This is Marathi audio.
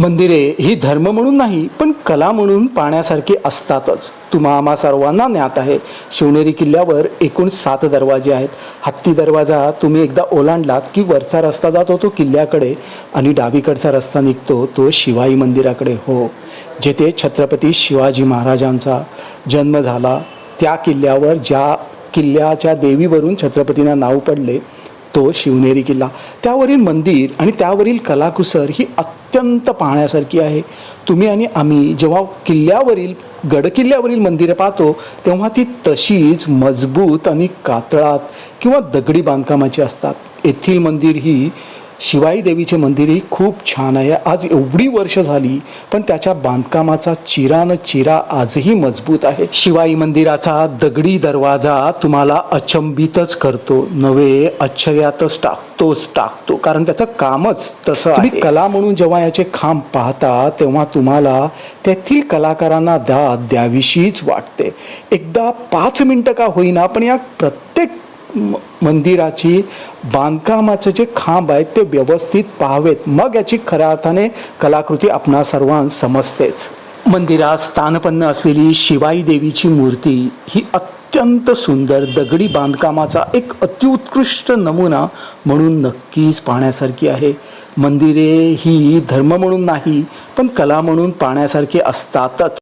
मंदिरे ही धर्म म्हणून नाही पण कला म्हणून पाहण्यासारखी असतातच. तुम्हा आम्हा सर्वांना ज्ञात आहे. शिवनेरी किल्ल्यावर एकूण सात दरवाजे आहेत. हत्ती दरवाजा तुम्ही एकदा ओलांडलात की वरचा रस्ता जातो तो किल्ल्याकडे आणि डावीकडचा रस्ता निघतो तो शिवाई मंदिराकडे हो. जेथे छत्रपती शिवाजी महाराजांचा जन्म झाला त्या किल्ल्यावर ज्या किल्ल्याच्या देवीवरून छत्रपतींना नाव पडले तो शिवनेरी किल्ला. त्यावरील मंदिर आणि त्यावरील कलाकुसर ही अत्यंत पाहण्यासारखी आहे. तुम्ही आणि आम्ही जेव्हा किल्ल्यावरील गडकिल्ल्यावरील मंदिरं पाहतो तेव्हा ती तशीच मजबूत आणि कातळात किंवा दगडी बांधकामाची असतात. येथील मंदिर ही शिवाई देवीचे मंदिरही खूप छान आहे. आज एवढी वर्ष झाली पण त्याच्या बांधकामाचा चिरा न चिरा आजही मजबूत आहे. शिवाई मंदिराचा दगडी दरवाजा तुम्हाला अचंबितच करतो. नवे आश्चर्यातच टाकतोच टाकतो. कारण त्याचं कामच तसं आहे. कला म्हणून जेव्हा याचे खांब पाहता तेव्हा तुम्हाला तेथील कलाकारांना दाद द्याविषयीच वाटते. एकदा पाच मिनटं का होईना पण या प्रत्येक मंदिराची बांधकामाचे जे खांब आहेत ते व्यवस्थित पाहावेत. मग याची खऱ्या अर्थाने कलाकृती आपणा सर्वांस समजतेच. मंदिरात स्थानपन्न असलेली शिवाई देवीची मूर्ती ही अत्यंत सुंदर दगडी बांधकामाचा एक अतिउत्कृष्ट नमुना म्हणून नक्कीच पाहण्यासारखी आहे. मंदिरे ही धर्म म्हणून नाही पण कला म्हणून पाहण्यासारखी असतातच.